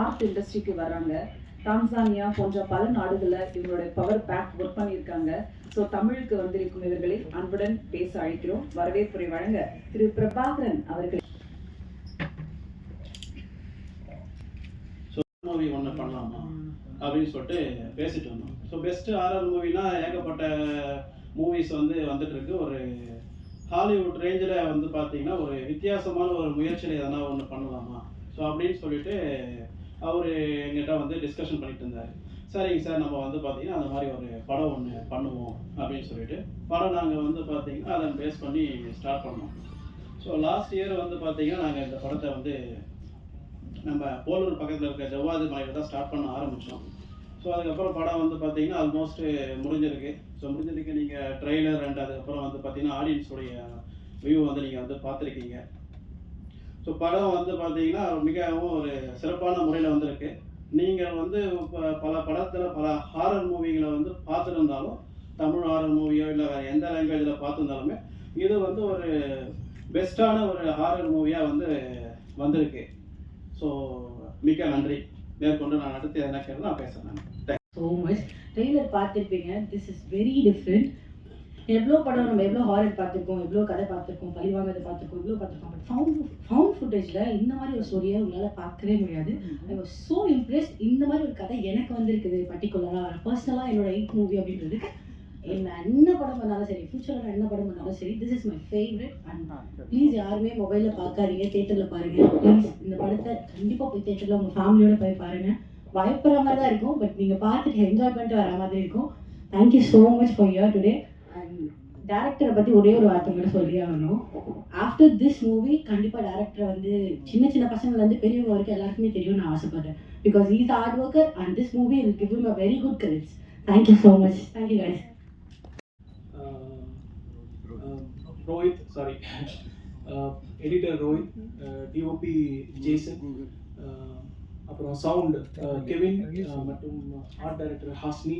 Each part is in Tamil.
ஆர்ட் இண்டஸ்ட்ரிக்கு வராங்க. டான்சானியா போன்ற பல நாடுகளில் இவங்களுடைய பவர் பேக் ஒர்க் பண்ணியிருக்காங்க. ஸோ தமிழுக்கு வந்திருக்கும் இவர்களை அன்புடன் பேச அழைக்கிறோம். வரவேற்புரை வழங்க திரு பிரபாகரன் அவர்கள். மூவி ஒன்று பண்ணலாமா? அப்படின்னு சொல்லிட்டு பேசிட்டு இருந்தோம் ஸோ பெஸ்ட் ஆர்ஆர் மூவினா ஏகப்பட்ட மூவிஸ் வந்து வந்துட்டு இருக்கு ஒரு ஹாலிவுட் ரேஞ்சில் வந்து பார்த்தீங்கன்னா ஒரு வித்தியாசமான ஒரு முயற்சியில் எதனா ஒன்று பண்ணலாமா? ஸோ அப்படின்னு சொல்லிட்டு அவர் எங்கிட்ட வந்து டிஸ்கஷன் பண்ணிட்டு இருந்தார். சரிங்க சார் நம்ம வந்து பார்த்தீங்கன்னா அந்த மாதிரி ஒரு படம் ஒன்று பண்ணுவோம் அப்படின்னு சொல்லிட்டு. படம் நாங்கள் வந்து பார்த்தீங்கன்னா அதை பேஸ் பண்ணி ஸ்டார்ட் பண்ணோம். ஸோ லாஸ்ட் இயர் வந்து பார்த்தீங்கன்னா நாங்கள் இந்த படத்தை வந்து நம்ம போலூர் பக்கத்தில் இருக்க ஜவ்வாது மலையில் தான் ஸ்டார்ட் பண்ண ஆரம்பித்தோம் ஸோ அதுக்கப்புறம் படம் வந்து பார்த்தீங்கன்னா ஆல்மோஸ்ட் முடிஞ்சிருக்கு. ஸோ முடிஞ்சிருக்கு நீங்கள் ட்ரெய்லர் அண்ட் அதுக்கப்புறம் வந்து பார்த்தீங்கன்னா ஆடியன்ஸுடைய வியூ வந்து நீங்கள் வந்து பார்த்துருக்கீங்க. ஸோ படம் வந்து பார்த்தீங்கன்னா மிகவும் ஒரு சிறப்பான முறையில் வந்திருக்கு. நீங்கள் வந்து இப்போ பல படத்தில் பல ஹாரர் மூவிகளை வந்து பார்த்துருந்தாலும் தமிழ் ஹாரர் மூவியோ இல்லை வேறு எந்த லாங்குவேஜில் பார்த்துருந்தாலுமே இது வந்து ஒரு பெஸ்ட்டான ஒரு ஹாரர் மூவியாக வந்து வந்திருக்கு. ஸோ மிக்க நன்றி. மேற்கொண்டு நான் அடுத்து என்ன கேட்டு நான் பேசுகிறேன் ஸோ மச் ட்ரெய்லர் பார்த்துருப்பீங்க. திஸ் இஸ் வெரி டிஃப்ரெண்ட் எவ்வளோ படம் நம்ம எவ்வளோ ஹாரர் பார்த்துருக்கோம் எவ்வளோ கதை பார்த்துருக்கோம் பழி வாங்குறது பார்த்துருக்கோம் எவ்வளோ பார்த்துருக்கோம் பட் ஃபவுண்ட் ஃபவுண்ட் ஃபுட்டேஜில் இந்த மாதிரி ஒரு ஸ்டோரியை உங்களால் பார்க்கவே முடியாது. ஐ வாஸ் ஸோ இம்ப்ரெஸ் இந்த மாதிரி ஒரு கதை எனக்கு வந்திருக்குது பர்டிகுலராக பர்சனலாக என்னோட எயிட் மூவி அப்படின்றது. என்ன என்ன படம் பண்ணாலும் சரி ஃபியூச்சரில் என்ன படம் பண்ணாலும் சரி this is my favourite and please யாருமே மொபைலில் பார்க்காதீங்க தேட்டரில் பாருங்கள் ப்ளீஸ் இந்த படத்தை கண்டிப்பாக போய் தேட்டரில் உங்கள் ஃபேமிலியோட போய் பாருங்கள் பயப்படுற மாதிரி தான் இருக்கும் பட் நீங்கள் பார்த்துட்டு என்ஜாய் பண்ணிட்டு வர மாதிரி இருக்கும். Thank you so much for here today டேரக்டரை பற்றி ஒரே ஒரு வார்த்தை மட்டும் சொல்லி ஆகணும். ஆஃப்டர் திஸ் மூவி கண்டிப்பாக டேரக்டரை வந்து சின்ன சின்ன பசங்கள்லேருந்து பெரியவங்க வரைக்கும் எல்லாருக்குமே தெரியும்னு நான் ஆசைப்படுறேன். Because is hard worker and this movie will give him a very good credits. Thank you so much thank you guys. Rohit sorry editor Rohit DOP Jason அப்புறம் சவுண்ட் கெவின் uh, மற்றும் ஆர்ட் டைரக்டர் ஹாஸ்னி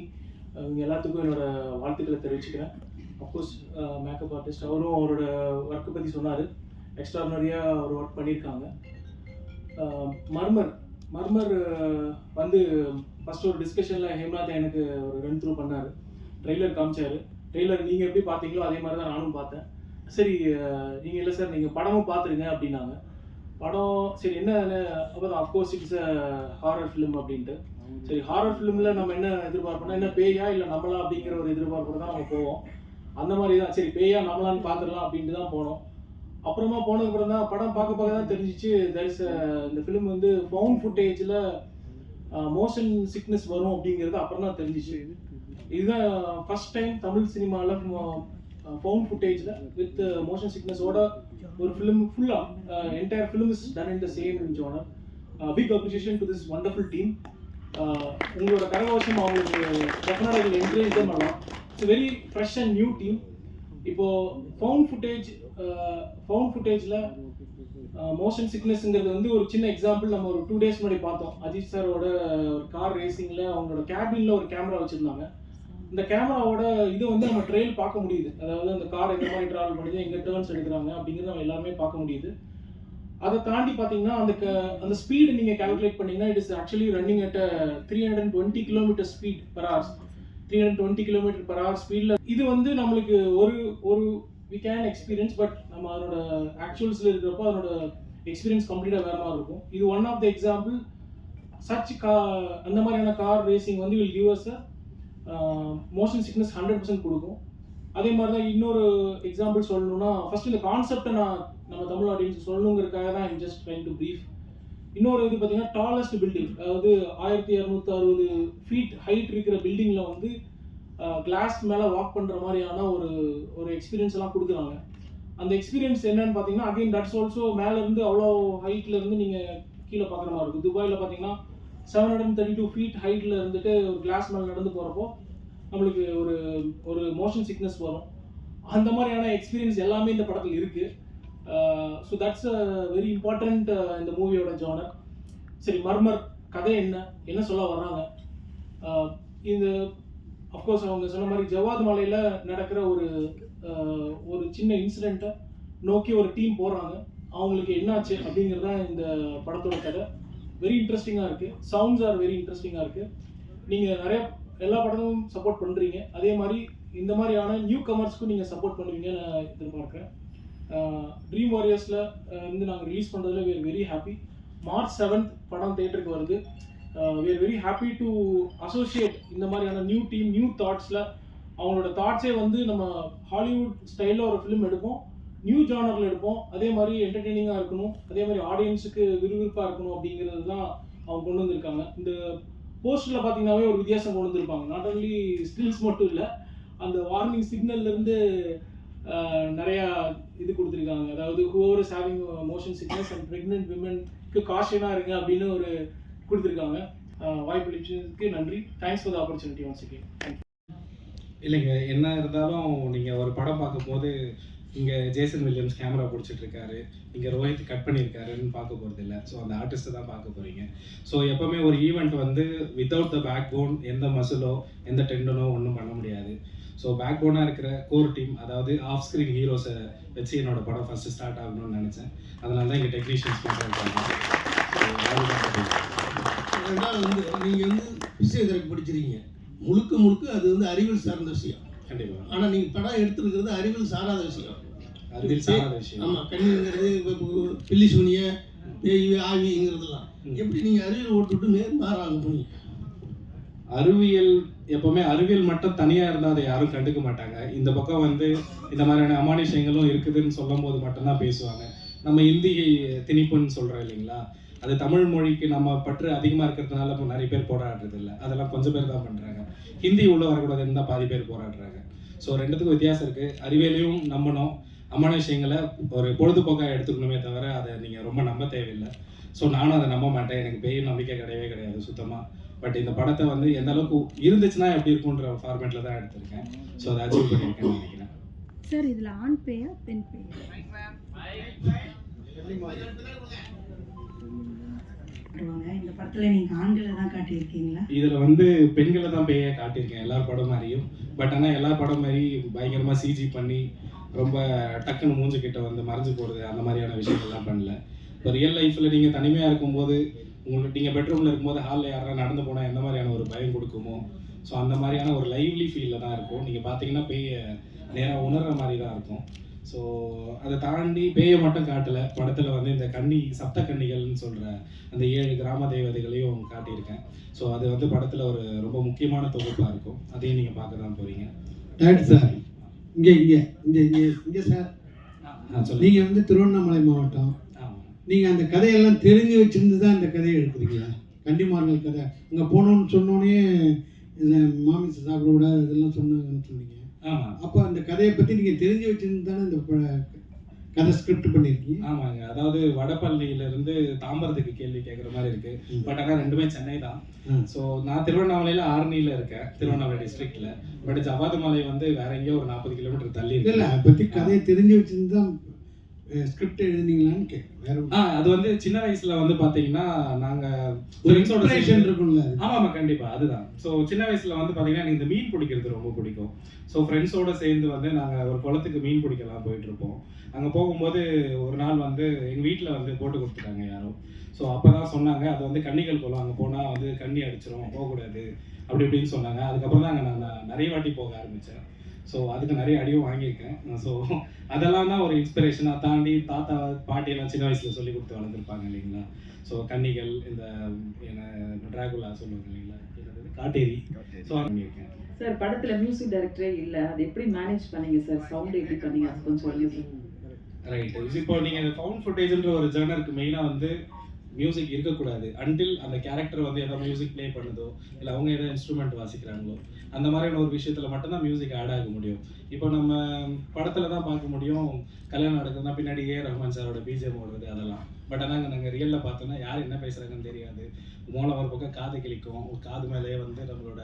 uh, இவங்க எல்லாத்துக்கும் என்னோட வாழ்த்துக்களை தெரிவிச்சுக்கிறேன். அஃப்கோர்ஸ் மேக்கப் ஆர்டிஸ்ட் அவரும் அவரோட ஒர்க்கை பற்றி சொன்னார். எக்ஸ்ட்ராடனரியாக அவர் ஒர்க் பண்ணியிருக்காங்க. மர்மர் மர்மர் வந்து ஃபஸ்ட் ஒரு டிஸ்கஷனில் ஹேம்நாத் எனக்கு ஒரு ரன் த்ரூ பண்ணார். ட்ரெய்லர் காமிச்சார். ட்ரெய்லர் நீங்கள் எப்படி பார்த்தீங்களோ அதே மாதிரி தான் நானும் பார்த்தேன். சரி நீங்கள் இல்லை சார் நீங்கள் படமும் பார்த்துருங்க அப்படின்னாங்க. படம் சரி என்ன அப்போ அஃப்கோர்ஸ் இட்ஸ் ஹாரர் ஃபிலிம் அப்படின்ட்டு. சரி ஹாரர் ஃபிலிமில் நம்ம என்ன எதிர்பார்ப்போம்னா என்ன பேயா இல்லை நம்மளா அப்படிங்கிற ஒரு எதிர்பார்ப்போடு தான் நம்ம போவோம். அந்த மாதிரி தான் சரி பேயா நம்மளான்னு பார்த்துடலாம் அப்படின்ட்டு தான் போனோம். அப்புறமா போனதுக்கப்புறம் தான் படம் பார்க்க பார்க்க தான் தெரிஞ்சிச்சு. தட்ஸ் இந்த ஃபிலிம் வந்து ஃபவுண்ட் ஃபுட்டேஜில் மோஷன் சிக்னஸ் வரும் அப்படிங்கிறது அப்புறம் தான் தெரிஞ்சிச்சு. இதுதான் ஃபர்ஸ்ட் டைம் தமிழ் சினிமாவில் ஃபவுண்ட் ஃபுட்டேஜில் வித் மோஷன் சிக்னஸோட ஒரு ஃபிலிம் ஃபுல்லாக entire film is done in the same genre big appreciation to this wonderful team உங்களோட கரகோஷம் அவங்களுக்கு டெக்னாலஜியில் என்கரேஜ் தான் பண்ணலாம். It's very fresh and new team இப்போ ஃபவுண்ட் ஃபுட்டேஜ் ஃபவுண்ட் ஃபுட்டேஜில் மோஷன் சிக்னஸ்ங்கிறது வந்து ஒரு சின்ன எக்ஸாம்பிள் நம்ம ஒரு டூ டேஸ் முன்னாடி பார்த்தோம். அஜித் சாரோட ஒரு கார் ரேசிங்கில் அவங்களோட கேபினில் ஒரு கேமரா வச்சுருந்தாங்க. இந்த கேமராவோட இது வந்து நம்ம ட்ரெயில் பார்க்க முடியுது. அதாவது அந்த கார் எந்த மாதிரி ட்ராவல் பண்ணுது எங்கே டேர்ன்ஸ் எடுக்கிறாங்க அப்படிங்கிறது நம்ம எல்லாருமே பார்க்க முடியுது. அதை தாண்டி பார்த்தீங்கன்னா அந்த அந்த ஸ்பீடு நீங்கள் கால்குலேட் பண்ணீங்கன்னா it is actually running at three hundred twenty kilometre speed per hours three hundred twenty kilometre per hour ஸ்பீடில் இது வந்து நம்மளுக்கு ஒரு ஒரு வி கேன் எக்ஸ்பீரியன்ஸ் பட் நம்ம அதனோட ஆக்சுவல்ஸில் இருக்கிறப்போ அதனோட எக்ஸ்பீரியன்ஸ் கம்ப்ளீட்டாக வேற மாதிரி இருக்கும். இது one of the example such கா அந்த மாதிரியான கார் ரேசிங் வந்து will give us motion sickness hundred percent கொடுக்கும். அதே மாதிரி தான் இன்னொரு எக்ஸாம்பிள் சொல்லணும்னா ஃபர்ஸ்ட் இந்த கான்செப்டை நான் நம்ம தமிழ் ஆடியன்ஸ் சொல்லணுங்கிறதுக்காக தான் ஜஸ்ட் ட்ரைங் டு ப்ரீஃப் இன்னொரு இது பார்த்தீங்கன்னா டாலஸ்ட் பில்டிங் அதாவது ஆயிரத்தி இரநூத்தி அறுபது ஃபீட் ஹைட் இருக்கிற பில்டிங்கில் வந்து கிளாஸ் மேலே வாக் பண்ணுற மாதிரியான ஒரு ஒரு எக்ஸ்பீரியன்ஸ் எல்லாம் கொடுக்குறாங்க. அந்த எக்ஸ்பீரியன்ஸ் என்னன்னு பார்த்தீங்கன்னா அகைன் தட்ஸ் ஆல்சோ மேலேருந்து அவ்வளோ ஹைட்ல இருந்து நீங்கள் கீழே பார்க்குற மாதிரி இருக்கும். துபாயில் பார்த்தீங்கன்னா seven hundred thirty two feet ஹைட்டில் இருந்துட்டு ஒரு கிளாஸ் மேலே நடந்து போகிறப்போ நம்மளுக்கு ஒரு ஒரு மோஷன் சிக்னஸ் வரும். அந்த மாதிரியான எக்ஸ்பீரியன்ஸ் எல்லாமே இந்த படத்தில் இருக்குது so that's a very important இந்த மூவியோட ஜானர் சரி மர்மர் கதை என்ன? என்ன சொல்ல வர்றாங்க? Uh, இது அஃப்கோர்ஸ் அவங்க சொன்ன மாதிரி ஜவாத் மலையில் நடக்கிற ஒரு uh, ஒரு சின்ன இன்சிடெண்ட்டை நோக்கி ஒரு டீம் போகிறாங்க அவங்களுக்கு என்னாச்சு அப்படிங்கிறது தான் இந்த படத்தோட கதை. வெரி இன்ட்ரெஸ்டிங்காக இருக்குது சவுண்ட்ஸ் ஆர் வெரி இன்ட்ரெஸ்டிங்காக இருக்குது நீங்கள் நிறைய எல்லா படமும் சப்போர்ட் பண்ணுறீங்க அதே மாதிரி இந்த மாதிரியான நியூ கமர்ஸ்க்கும் நீங்கள் சப்போர்ட் பண்ணுவீங்கன்னு நான் எதிர்பார்க்குறேன். ட்ரீம் வாரியர்ஸில் வந்து நாங்கள் ரிலீஸ் பண்ணுறதுல we're very happy March seventh படம் தேட்டருக்கு வருது. We're very happy to associate இந்த மாதிரியான நியூ டீம் நியூ தாட்ஸில் அவங்களோட தாட்ஸே வந்து நம்ம ஹாலிவுட் ஸ்டைலில் ஒரு ஃபிலிம் எடுப்போம். நியூ ஜானரில் எடுப்போம். அதே மாதிரி என்டர்டெய்னிங்காக இருக்கணும். அதே மாதிரி ஆடியன்ஸுக்கு விறுவிறுப்பாக இருக்கணும் அப்படிங்கிறது தான் அவங்க கொண்டு வந்திருக்காங்க. இந்த போஸ்டரில் பார்த்தீங்கன்னாவே ஒரு வித்தியாசம் கொண்டு வந்திருப்பாங்க. நாட் ஓன்லி ஸ்டில்ஸ் மட்டும் இல்லை அந்த வார்னிங் சிக்னல்லேருந்து நிறையா இது கொடுத்துருக்காங்க. அதாவது whoever is having motion sickness and pregnant விமனுக்கு காஷனாக இருங்க அப்படின்னு ஒரு கொடுத்துருக்காங்க. அஹ் வாய்ப்பளிச்சதுக்கு நன்றி. Thanks for the opportunity once again thank you இல்லைங்க என்ன இருந்தாலும் நீங்கள் ஒரு படம் பார்க்கும்போது இங்கே ஜேசன் வில்லியம்ஸ் கேமரா பிடிச்சிட்டு இருக்காரு இங்கே ரோஹித் கட் பண்ணியிருக்காருன்னு பார்க்க போகிறது இல்லை. ஸோ அந்த ஆர்டிஸ்ட்டை தான் பார்க்க போகிறீங்க ஸோ எப்போவுமே ஒரு ஈவெண்ட் வந்து வித்தவுட் த பேக் போன் எந்த மசிலோ எந்த டெண்டனோ ஒன்றும் பண்ண முடியாது. ஸோ பேக் போனாக இருக்கிற கோர் டீம் அதாவது ஆஃப் ஸ்க்ரீன் ஹீரோஸை வச்சு என்னோட படம் ஃபஸ்ட்டு ஸ்டார்ட் ஆகணும்னு நினச்சேன். அதனால தான் இங்கே டெக்னீஷியன்ஸ் ரெண்டாவது வந்து நீங்கள் வந்து பிசியோதெரப்பி படிச்சிருக்கீங்க. முழுக்க முழுக்க அது வந்து அறிவியல் சார்ந்த விஷயம். கண்டிப்பாக ஆனால் நீங்கள் படம் எடுத்துருக்கிறது அறிவியல் சாராத விஷயம். அறிவியல் சாராத விஷயம். ஆமாம் கண்ணுங்கிறது இப்போ பில்லி சூனிய பேய் ஆவிங்கிறதெல்லாம் ம். எப்படி நீங்கள் அறிவியல் ஓட்டுவிட்டு நேர் மாறாங்க போனீங்க? அறிவியல் எப்பவுமே அறிவியல் மட்டும் தனியா இருந்தால் அதை யாரும் கண்டுக்க மாட்டாங்க. இந்த பக்கம் வந்து இந்த மாதிரியான அமானுஷங்களும் இருக்குதுன்னு சொல்லும் போது மட்டும்தான் பேசுவாங்க. நம்ம இந்தி திணிப்புன்னு சொல்றோம் இல்லைங்களா? அது தமிழ் மொழிக்கு நம்ம பற்று அதிகமா இருக்கிறதுனால இப்போ நிறைய பேர் போராடுறது இல்லை. அதெல்லாம் கொஞ்சம் பேர் தான் பண்றாங்க. ஹிந்தி உள்ள வரக்கூடாதுன்னு தான் பாதி பேர் போராடுறாங்க. ஸோ ரெண்டுத்துக்கும் வித்தியாசம் இருக்கு. அறிவியலையும் நம்பணும். அமானுஷங்களை ஒரு பொழுதுபோக்காக எடுத்துக்கணுமே தவிர அதை நீங்கள் ரொம்ப நம்ப தேவையில்லை. ஸோ நானும் அதை நம்ப மாட்டேன். எனக்கு பேய் நம்பிக்கை கிடையவே கிடையாது சுத்தமா. பட் இந்த படத்தை வந்து எந்த அளவுக்கு இருந்துச்சுன்னா எப்படி இருக்குன்ற ஃபார்மேட்டில் தான் எடுத்திருக்கேன். ஸோ அதை அச்சீவ் பண்ணியிருக்கேன்னு நினைக்கிறேன். சார் இதில் ஆண் பேயா பெண் இந்த படத்துல நீங்க ஆண்களை தான் காட்டியிருக்கீங்களா? இதில் வந்து பெண்களை தான் பேய காட்டியிருக்கேன் எல்லா படம் மாதிரியும். பட் ஆனால் எல்லா படம் மாதிரி பயங்கரமாக சிஜி பண்ணி ரொம்ப டக்குன்னு மூஞ்சி கிட்ட வந்து மறைஞ்சு போகிறது அந்த மாதிரியான விஷயங்கள்லாம் பண்ணல. இப்போ ரியல் லைஃப்பில் நீங்கள் தனிமையாக இருக்கும்போது உங்களுக்கு நீங்கள் பெட்ரூமில் இருக்கும்போது ஹாலில் யாராவது நடந்து போனால் எந்த மாதிரியான ஒரு பயம் கொடுக்குமோ ஸோ அந்த மாதிரியான ஒரு லைவ்லி ஃபீலில் தான் இருக்கும். நீங்கள் பார்த்தீங்கன்னா பேயை நேராக உணர்ற மாதிரி தான் இருக்கும். ஸோ அதை தாண்டி பேயை மட்டும் காட்டலை. படத்தில் வந்து இந்த கன்னி சப்த கன்னிகள்னு சொல்கிற அந்த ஏழு கிராம தேவதைகளையும் காட்டியிருக்கேன். ஸோ அது வந்து படத்தில் ஒரு ரொம்ப முக்கியமான தொகுப்பாக இருக்கும். அதையும் நீங்கள் பார்க்க தான் போகிறீங்க ரைட் சார் இங்கே இங்கே இங்கே இங்கே இங்கே சார் நீங்கள் வந்து திருவண்ணாமலை மாவட்டம் நீங்கள் அந்த கதையெல்லாம் தெரிஞ்சு வச்சிருந்து தான் இந்த கதையை எடுக்கிறீங்களா கன்னிமார்கள் கதை. அங்கே போனோன்னு சொன்னோடனே இதை மாமிசம் சாப்பிடக்கூடாது இதெல்லாம் சொன்னாங்கன்னு சொன்னீங்க. ஆமாம் அப்போ அந்த கதையை பற்றி நீங்கள் தெரிஞ்சு வச்சிருந்து தானே இந்த கதை ஸ்கிரிப்ட் பண்ணியிருக்கீங்க ஆமாங்க. அதாவது வடபழனியிலிருந்து தாம்பரத்துக்கு கேள்வி கேட்குற மாதிரி இருக்கு. ம். பட் ஆனால் ரெண்டுமே சென்னை தான். ஸோ நான் திருவண்ணாமலையில் ஆரணியில் இருக்கேன். திருவண்ணாமலை டிஸ்ட்ரிக்ட்ல பட் ஜவாது மலை வந்து வேற எங்கேயோ ஒரு நாற்பது கிலோமீட்டர் தள்ளி இல்லை இருக்கு அதை பற்றி கதையை தெரிஞ்சு வச்சிருந்து தான் ஸ்கிரிப்ட் எழுதுனீங்களான்னு கேட்குறேன் வேற ஆ அது வந்து சின்ன வயசுல வந்து பாத்தீங்கன்னா நாங்க ஒரு இன்ஸ்பிரேஷன் இருக்கும்ல. ஆமா ஆமா கண்டிப்பா அதுதான். ஸோ சின்ன வயசுல வந்து பாத்தீங்கன்னா எனக்கு இந்த மீன் பிடிக்கிறது ரொம்ப பிடிக்கும். ஸோ ஃப்ரெண்ட்ஸோட சேர்ந்து வந்து நாங்க ஒரு குளத்துக்கு மீன் பிடிக்கலாம் போயிட்டு இருப்போம். அங்க போகும்போது ஒரு நாள் வந்து எங்க வீட்ல வந்து போட்டு கொடுத்துட்டாங்க யாரும் ஸோ அப்பதான் சொன்னாங்க அது வந்து கன்னிகள் குளம் அங்க போனா வந்து கண்ணி அடிச்சிரும் போகக்கூடாது அப்படி இப்படின்னு சொன்னாங்க. அதுக்கப்புறம் தான் அங்க நான் நிறைய வாட்டி போக ஆரம்பிச்சேன். ஸோ அதுக்கு நிறைய அடியும் வாங்கியிருக்கேன். ஸோ அதெல்லாம் தான் ஒரு இன்ஸ்பிரேஷனாக தாண்டி தாத்தா பாட்டியெல்லாம் சின்ன வயசுல சொல்லி கொடுத்து வளர்ந்துருப்பாங்க இல்லைங்களா? ஸோ கன்னிகள் இந்த என்ன டிராகுலா சொல்லுவாங்க இல்லைங்களா? என்னது? காட்டேரி. ஸோ பண்ணியிருக்கேன் சார் படத்துல மியூசிக் டைரக்டரே இல்ல. அது எப்படி மேனேஜ் பண்ணீங்க சார் சவுண்ட் எப்படி பண்ணீங்க? அது கொஞ்சம் சொல்லுங்க ரைட் இப்போ நீங்கள் ஃபவுண்ட் ஃபுட்டேஜ்ன்ற ஒரு ஜேர்னருக்கு மெயினாக வந்து மியூசிக் இருக்கக்கூடாது. அன்டில் அந்த கேரக்டர் வந்து ஏதோ மியூசிக் ப்ளே பண்ணுதோ இல்லை அவங்க ஏதோ இன்ஸ்ட்ருமெண்ட் வாசிக்கிறாங்களோ. அந்த மாதிரியான ஒரு விஷயத்தில் மட்டும்தான் மியூசிக் ஆட் ஆக முடியும். இப்போ நம்ம படத்தில் தான் பார்க்க முடியும். கல்யாணம் நடக்குதுன்னா பின்னாடி ஏ ரஹ்மான் சாரோட பிஜிஎம் ஓடுறது அதெல்லாம். பட் ஆனால் நாங்கள் ரியலில் பார்த்தோன்னா யார் என்ன பேசுகிறாங்கன்னு தெரியாது. மூளை ஒரு பக்கம் காது கிழிக்கும். ஒரு காது மேலேயே வந்து நம்மளோட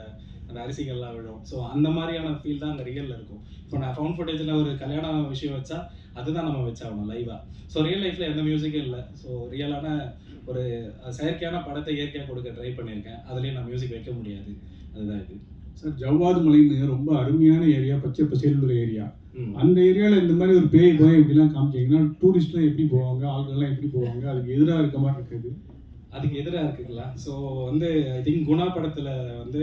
அந்த அரிசிகள்லாம் விழும். ஸோ அந்த மாதிரியான ஃபீல் தான் அந்த ரியலில் இருக்கும். இப்போ நான் ஃபவுண்ட் ஃபுட்டேஜில் ஒரு கல்யாண விஷயம் வச்சா அதுதான் நம்ம வச்சாகணும் லைவாக ஸோ ரியல் லைஃப்பில் எந்த மியூசிக்கும் இல்லை. ஸோ ரியலான ஒரு செயற்கையான படத்தை இயற்கையாக கொடுக்க ட்ரை பண்ணியிருக்கேன். அதுலேயும் நான் மியூசிக் வைக்க முடியாது. அதுதான் இது. சார் ஜவ்வாது மலைன்னு ரொம்ப அருமையான ஏரியா பச்சை பசேலுள்ள ஏரியா. அந்த ஏரியாவில் இந்த மாதிரி ஒரு பேய் பயம் இப்படிலாம் காமிச்சீங்கன்னா டூரிஸ்ட்லாம் எப்படி போவாங்க? ஆட்கள்லாம் எப்படி போவாங்க? அதுக்கு எதிராக இருக்க மாதிரி இருக்குது அதுக்கு எதிராக இருக்குங்களா? ஸோ வந்து ஐ திங்க் குணா படத்தில் வந்து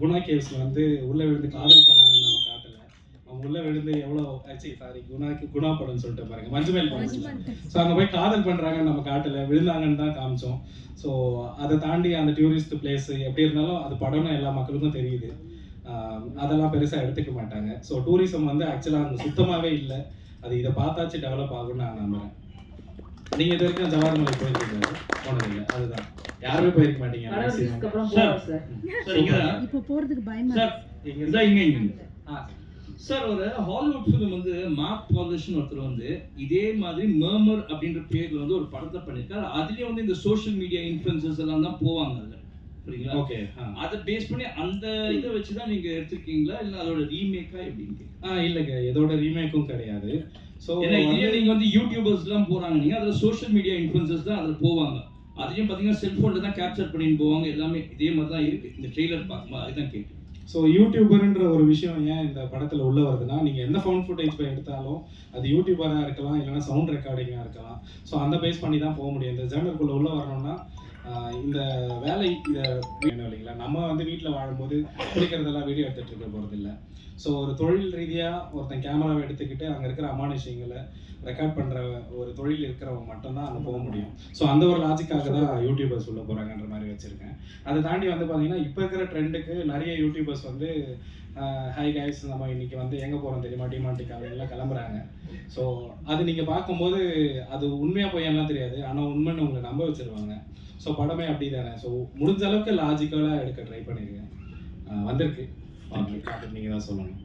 குணா கேவ்ஸில் வந்து உள்ளே விழுந்து காதல் பண்ணாங்கன்னு நம்ம காட்டல அவங்க உள்ளே விழுந்து எவ்வளோ ஆச்சு? சாரி குணாக்கு குணா படம்னு சொல்லிட்டு பாருங்க. மஞ்சுமேல் படம் ஸோ அங்கே போய் காதல் பண்ணுறாங்கன்னு நம்ம காட்டல. விழுந்தாங்கன்னு தான் காமிச்சோம். ஸோ அதை தாண்டி அந்த டூரிஸ்ட் பிளேஸ் எப்படி இருந்தாலும் அது படம்னு எல்லா மக்களுக்கும் தெரியுது. அதெல்லாம் பெருசாக எடுத்துக்க மாட்டாங்க. ஸோ டூரிசம் வந்து ஆக்சுவலாக அங்கே சுத்தமாகவே இல்லை. அது இதை பார்த்தாச்சு டெவலப் ஆகும்னு நான் நம்புறேன். நீங்கள் இது வரைக்கும் ஜவாஹர்மலை போயிருக்கீங்க போனதில்லை அதுதான். யாருமே போயிருக்க மாட்டீங்க இப்போ போறதுக்கு பயமா சார் இங்க இங்க இங்க ஆ, சார் ஒரு ஹாலிவுட் ஃபிலிம் வந்து மார்க் பாலிஷ்னு ஒருத்தர் வந்து இதே மாதிரி மர்மர் அப்படின்ற பேர்ல வந்து ஒரு படத்தை பண்ணியிருக்காரு அதுலயே வந்து இந்த சோஷியல் மீடியா இன்ஃபுளுசர்ஸ் எல்லாம் தான் போவாங்க அதுல. சரிங்களா ஓகே அதை பேஸ் பண்ணி அந்த இதை வச்சு தான் நீங்க எடுத்திருக்கீங்களா? இல்ல அதோட ரீமேக்கா எப்படின்னு கேக்குறேன். ஆ இல்லைங்க. இதோட ரீமேக்கும் கிடையாது. ஸோ இதுலயே நீங்க வந்து யூடியூபர்ஸ் எல்லாம் போறாங்க. நீங்க அதுல சோஷியல் மீடியா இன்ஃபுளுசர்ஸ் தான் அதுல போவாங்க. அதையும் பாத்தீங்கன்னா செல்போன்ல தான் கேப்சர் பண்ணிட்டு போவாங்க. எல்லாமே இதே மாதிரி தான் இருக்கு. இந்த ட்ரெய்லர் பார்க்கும்போது அதுதான் கேட்கு ஸோ யூடியூபர்ன்ற ஒரு விஷயம் ஏன் இந்த படத்தில் உள்ள வருதுன்னா நீங்கள் எந்த ஃபோன் ஃபுட்டேஜ் போய் எடுத்தாலும் அது யூடியூபராக இருக்கலாம் இல்லைன்னா சவுண்ட் ரெக்கார்டிங்காக இருக்கலாம். ஸோ அந்த பேஸ் பண்ணி தான் போக முடியும். இந்த ஜேர்னலுக்குள்ளே உள்ள வரணும்னா இந்த வேலை இதை வேணும் இல்லைங்களா? நம்ம வந்து வீட்டில் வாழும்போது குளிக்கிறதெல்லாம் வீடியோ எடுத்துகிட்டு இருக்க போகிறது இல்லை ஸோ ஒரு தொழில் ரீதியாக ஒருத்தன் கேமராவை எடுத்துக்கிட்டு அங்கே இருக்கிற அமானுஷயங்களை ரெக்கார்ட் பண்ணுற ஒரு தொழில் இருக்கிறவங்க மட்டும்தான் அங்கே போக முடியும். ஸோ அந்த ஒரு லாஜிக்காக தான் யூடியூபர்ஸ் உள்ள போகிறாங்கன்ற மாதிரி வச்சுருக்கேன். அதை தாண்டி வந்து பார்த்தீங்கன்னா இப்போ இருக்கிற ட்ரெண்டுக்கு நிறைய யூடியூபர்ஸ் வந்து ஹை கைஸ் நம்ம இன்னைக்கு வந்து எங்கே போகிறோம் தெரியுமா? டிமாண்டி எல்லாம் கிளம்புறாங்க. ஸோ அது நீங்கள் பார்க்கும்போது அது உண்மையாக போயெல்லாம் தெரியாது. ஆனால் உண்மைன்னு உங்களை நம்ப வச்சிருவாங்க. ஸோ படமே அப்படி தானே ஸோ முடிஞ்ச அளவுக்கு லாஜிக்கலாக எடுக்க ட்ரை பண்ணியிருக்கேன் வந்திருக்கு. நீங்கள் தான் சொல்லணும்.